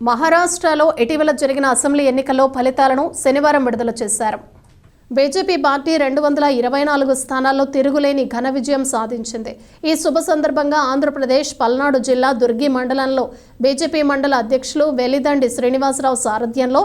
మహారాష్ట్రలో ఇటీవల జరిగిన అసెంబ్లీ ఎన్నికల్లో ఫలితాలను శనివారం విడుదల చేశారు. బీజేపీ పార్టీ రెండు వందల ఇరవై నాలుగు స్థానాల్లో తిరుగులేని ఘన విజయం సాధించింది. ఈ శుభ సందర్భంగా ఆంధ్రప్రదేశ్ పల్నాడు జిల్లా దుర్గి మండలంలో బీజేపీ మండల అధ్యక్షులు వెలిదండి శ్రీనివాసరావు సారథ్యంలో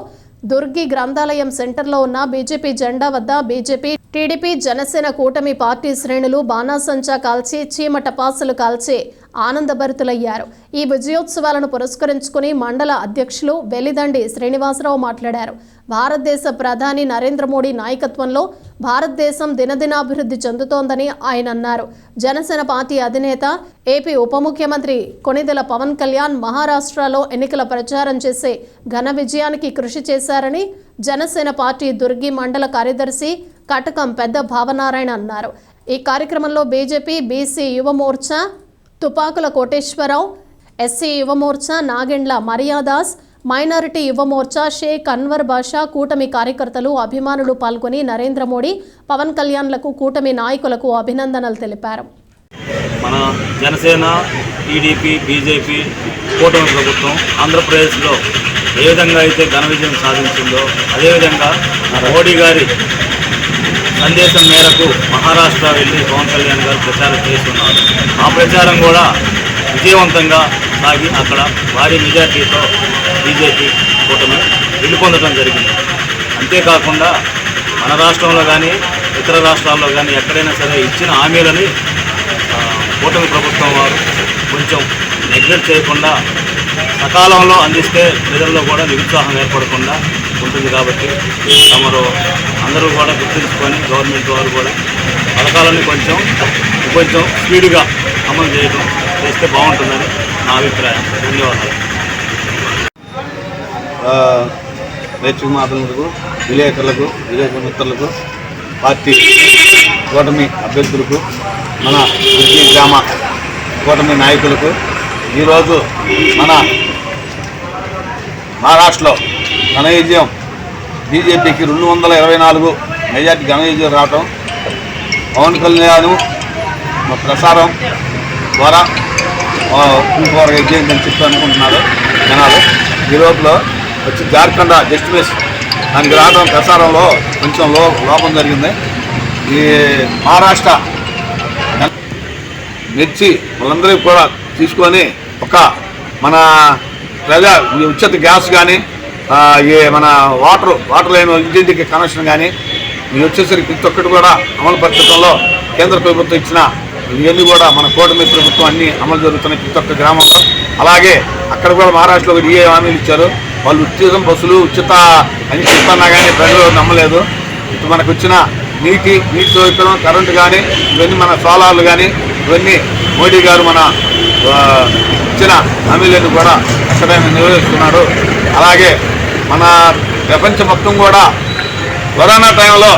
దుర్గి గ్రంథాలయం సెంటర్లో ఉన్న బీజేపీ జెండా వద్ద బీజేపీ టీడీపీ జనసేన కూటమి పార్టీ శ్రేణులు బాణాసంచా కాల్చి చీమ టపాసులు కాల్చి ఆనందభరితులయ్యారు. ఈ విజయోత్సవాలను పురస్కరించుకుని మండల అధ్యక్షులు వెలిదండి శ్రీనివాసరావు మాట్లాడారు. భారతదేశ ప్రధాని నరేంద్ర మోడీ నాయకత్వంలో భారతదేశం దినదినాభివృద్ధి చెందుతోందని ఆయన అన్నారు. జనసేన పార్టీ అధినేత ఏపీ ఉప ముఖ్యమంత్రి కొనిదెల పవన్ కళ్యాణ్ మహారాష్ట్రలో ఎన్నికల ప్రచారం చేసే ఘన విజయానికి కృషి చేశారని జనసేన పార్టీ దుర్గి మండల కార్యదర్శి కటకం పెద్ద భావనారాయణ అన్నారు. ఈ కార్యక్రమంలో BJP BC Yuva Morcha Tupakula Koteswararao SC Yuvamorcha Nagendla Maryadas minority Yuvamorcha Sheikh Anwar Basha కూటమి కార్యకర్తలు అభిమానులు పాల్గొని నరేంద్ర మోడీ పవన్ కళ్యాణ్లకు కూటమి నాయకులకు అభినందనలు తెలిపారు. మన జనసేన టీడీపీ బీజేపీ కూటమి ప్రభుత్వం ఆంధ్రప్రదేశ్లో ఏ విధంగా అయితే ఘన విజయం సాధించిందో అదేవిధంగా మోడీ గారి సందేశం మేరకు మహారాష్ట్ర వెళ్ళి పవన్ కళ్యాణ్ గారు ప్రచారం చేస్తున్నారు. ఆ ప్రచారం కూడా విజయవంతంగా సాగి అక్కడ భారీ మెజార్టీతో బీజేపీ కూటమి వెళ్ళిపొందడం జరిగింది. అంతేకాకుండా మన రాష్ట్రంలో కానీ ఇతర రాష్ట్రాల్లో కానీ ఎక్కడైనా సరే ఇచ్చిన హామీలని కూటమి ప్రభుత్వం వారు కొంచెం నెగ్లెక్ట్ చేయకుండా సకాలంలో అందిస్తే ప్రజల్లో కూడా నిరుత్సాహం ఏర్పడకుండా ఉంటుంది కాబట్టి తమరు అందరూ కూడా గుర్తుంచుకొని గవర్నమెంట్ వారు కూడా పథకాలని కొంచెం కొంచెం స్పీడ్గా అమలు చేయడం చేస్తే బాగుంటుందని నా అభిప్రాయం. ధన్యవాదాలు. నేర్చుకు మాతలకు విలేకరులకు విలేకరు మిత్రులకు పార్టీ కూటమి అభ్యర్థులకు మన దుర్గి గ్రామ కూటమి నాయకులకు ఈరోజు మన మహారాష్ట్రలో ఘన విజయం బీజేపీకి రెండు వందల ఇరవై నాలుగు మెజార్టీ ఘన విజయం రావటం పవన్ కళ్యాణ్ ప్రసారం ద్వారా ఆ, ఇంకోరు విజయం చెప్పి అనుకుంటున్నారు జనాలు. ఈ లోపల వచ్చి జార్ఖండ్ జస్ట్ మిస్. దానికి రావడం ప్రసారంలో కొంచెం లో లోపం జరిగింది. ఈ మహారాష్ట్ర మెచ్చి వాళ్ళందరికీ కూడా తీసుకొని ఒక మన ప్రజా ఉచిత గ్యాస్ కానీ ఈ మన వాటర్ వాటర్ లైన్ ఇంటింటికి కనెక్షన్ కానీ ఇవి వచ్చేసరికి ప్రతి ఒక్కటి కూడా అమలు పరచడంలో కేంద్ర ప్రభుత్వం ఇచ్చిన ఇవన్నీ కూడా మన కూటమి ప్రభుత్వం అన్ని అమలు జరుగుతున్నాయి ప్రతి ఒక్క గ్రామంలో. అలాగే అక్కడ కూడా మహారాష్ట్రలో కూడా ఏ హామీలు ఇచ్చారు. వాళ్ళు ఉచిత బస్సులు ఉచిత అని చెప్తున్నా కానీ ప్రజలు నమ్మలేదు. ఇప్పుడు మనకు వచ్చిన నీటి నీటి సౌకర్యం కరెంటు కానీ ఇవన్నీ మన సోలార్లు కానీ ఇవన్నీ మోడీ గారు మన ఇచ్చిన హామీలను కూడా అక్కడ నిర్వహిస్తున్నాడు అలాగే మన ప్రపంచం మొత్తం కూడా కరోనా టైంలో